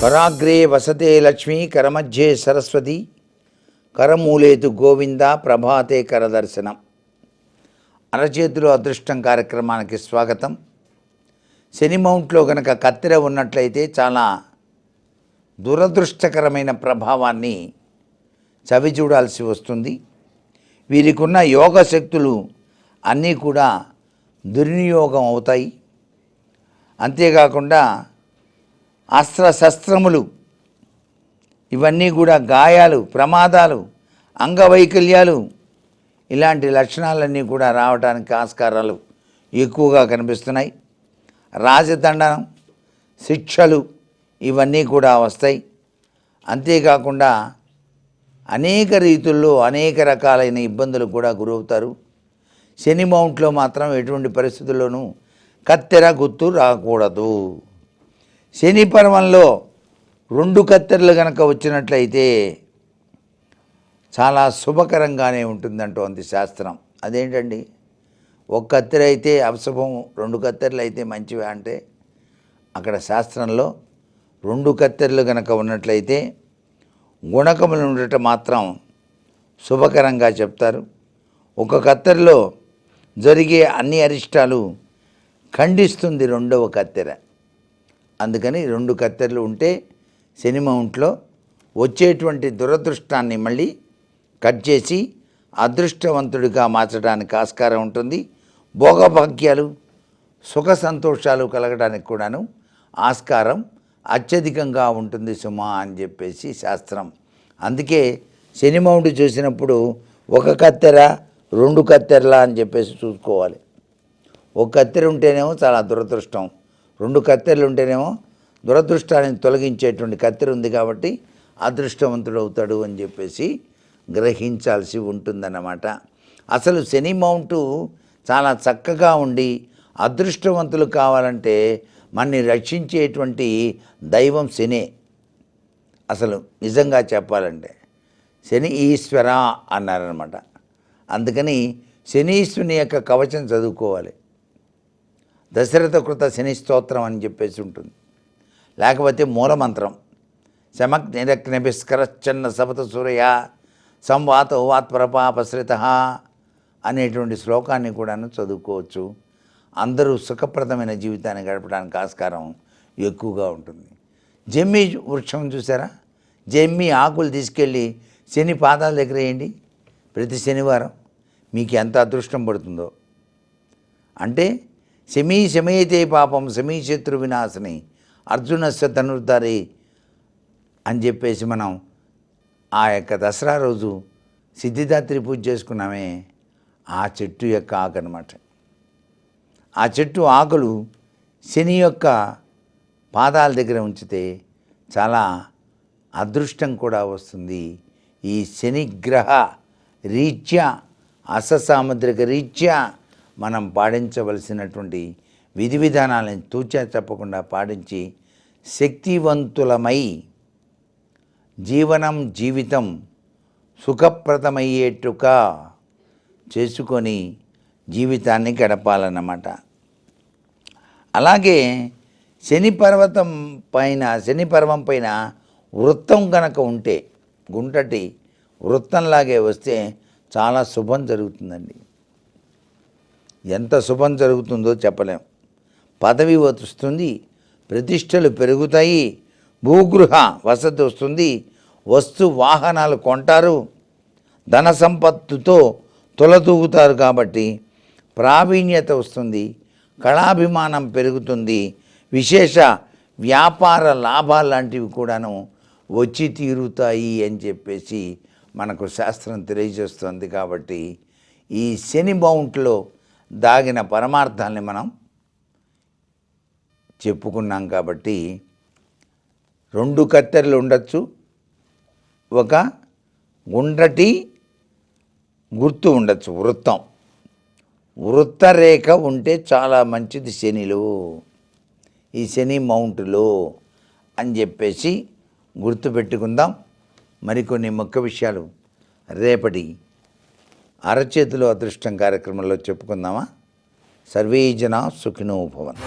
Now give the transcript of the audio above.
కరాగ్రే వసతే లక్ష్మి కరమధ్యే సరస్వతి. కరమూలేతు గోవింద ప్రభాతే కరదర్శనం. అరచేతిలో అదృష్టం కార్యక్రమానికి స్వాగతం. శని మౌంట్లో గనక కత్తెర ఉన్నట్లయితే చాలా దురదృష్టకరమైన ప్రభావాన్ని చవి చూడాల్సి వస్తుంది. వీరికున్న యోగ శక్తులు అన్నీ కూడా దుర్వినియోగం అవుతాయి. అంతేకాకుండా అస్త్రశస్త్రములు. ఇవన్నీ కూడా గాయాలు ప్రమాదాలు అంగవైకల్యాలు. ఇలాంటి లక్షణాలన్నీ కూడా రావడానికి ఆస్కారాలు ఎక్కువగా కనిపిస్తున్నాయి. రాజదండనం శిక్షలు ఇవన్నీ కూడా వస్తాయి. అంతేకాకుండా అనేక రీతుల్లో అనేక రకాలైన ఇబ్బందులు కూడా గురవుతారు. శని మౌంట్లో మాత్రం ఎటువంటి పరిస్థితుల్లోనూ కత్తెర గుర్తు రాకూడదు. శని పర్వంలో రెండు కత్తెరలు కనుక వచ్చినట్లయితే చాలా శుభకరంగానే ఉంటుందంటోంది శాస్త్రం. అదేంటండి? ఒక కత్తెర అయితే అపశుభం రెండు కత్తెరలు అయితే మంచివే అంటే అక్కడ శాస్త్రంలో రెండు కత్తెరలు కనుక ఉన్నట్లయితే గుణకములు ఉండటం మాత్రం శుభకరంగా చెప్తారు. ఒక కత్తెరలో జరిగే అన్ని అరిష్టాలు ఖండిస్తుంది రెండవ కత్తెర. అందుకని రెండు కత్తెరలు ఉంటే సినిమా ఉంట్లో వచ్చేటువంటి దురదృష్టాన్ని మళ్ళీ కట్ చేసి అదృష్టవంతుడిగా మార్చడానికి ఆస్కారం ఉంటుంది. భోగభాగ్యాలు సుఖ సంతోషాలు కలగడానికి కూడాను ఆస్కారం అత్యధికంగా ఉంటుంది సుమా అని చెప్పేసి శాస్త్రం. అందుకే సినిమా ఉండి చూసినప్పుడు ఒక కత్తెర రెండు కత్తెరలా అని చెప్పేసి చూసుకోవాలి. ఒక కత్తెర ఉంటేనేమో చాలా దురదృష్టం. రెండు కత్తెరలు ఉంటేనేమో దురదృష్టాన్ని తొలగించేటువంటి కత్తెర ఉంది కాబట్టి అదృష్టవంతుడు అవుతాడు అని చెప్పేసి గ్రహించాల్సి ఉంటుందన్నమాట. అసలు శని మౌంటు చాలా చక్కగా ఉండి అదృష్టవంతులు కావాలంటే మనని రక్షించేటువంటి దైవం శనే. అసలు నిజంగా చెప్పాలంటే శని ఈశ్వర అన్నారనమాట అందుకని శనీశ్వరుని యొక్క కవచం చదువుకోవాలి. దశరథ కృత శని స్తోత్రం అని చెప్పేసి ఉంటుంది. లేకపోతే మూలమంత్రం. శమక్ నిరక్నభిస్కరచ్చన్న సపత సూర్య సంవాత వాత్పరపాపశ్రిత అనేటువంటి శ్లోకాన్ని కూడాను చదువుకోవచ్చు. అందరూ సుఖప్రదమైన జీవితాన్ని గడపడానికి ఆస్కారం ఎక్కువగా ఉంటుంది. జమ్మి వృక్షం చూసారా? జమ్మి ఆకులు తీసుకెళ్ళి శని పాదాల దగ్గర వేయండి. ప్రతి శనివారం మీకు ఎంత అదృష్టం పడుతుందో. అంటే శమీ శమయతే పాపం శమీ శత్రు వినాశని. అర్జునస్య ధనుర్ధారి అని చెప్పేసి మనం ఆ యొక్క దసరా రోజు సిద్ధిదాత్రి పూజ చేసుకున్నామే. ఆ చెట్టు యొక్క ఆకు అనమాట ఆ చెట్టు ఆకులు శని యొక్క పాదాల దగ్గర ఉంచితే చాలా అదృష్టం కూడా వస్తుంది. ఈ శనిగ్రహ రీత్యా అససాముద్రిక రీత్యా మనం పాటించవలసినటువంటి విధి విధానాలను తూచా చెప్పకుండా పాటించి శక్తివంతులమై జీవనం జీవితం సుఖప్రదమయ్యేట్టుగా చేసుకొని జీవితాన్ని గడపాలన్నమాట. అలాగే శని పర్వతం పైన శని పర్వం పైన వృత్తం కనుక ఉంటే గుంటటి వృత్తంలాగే వస్తే చాలా శుభం జరుగుతుందండి. ఎంత శుభం జరుగుతుందో చెప్పలేం. పదవి వస్తుంది ప్రతిష్టలు పెరుగుతాయి భూగృహ వసతి వస్తుంది వస్తు వాహనాలు కొంటారు ధన సంపత్తుతో తొలతూగుతారు కాబట్టి ప్రావీణ్యత వస్తుంది కళాభిమానం పెరుగుతుంది విశేష వ్యాపార లాభాలు లాంటివి కూడాను వచ్చి తీరుతాయి అని చెప్పేసి మనకు శాస్త్రం తెలియజేస్తుంది కాబట్టి ఈ శని మౌంట్లో దాగిన పరమార్థాల్ని మనం చెప్పుకున్నాం కాబట్టి రెండు కత్తెరలు ఉండొచ్చు ఒక గుండ్రటి గుర్తు ఉండొచ్చు వృత్తం. వృత్తరేఖ ఉంటే చాలా మంచిది శనిలో. ఈ శని మౌంట్లో అని చెప్పేసి గుర్తుపెట్టుకుందాం మరికొన్ని ముఖ్య విషయాలు. రేపటి అరచేతిలో అదృష్టం కార్యక్రమంలో చెప్పుకుందామా? సర్వే జన సుఖినో భవన్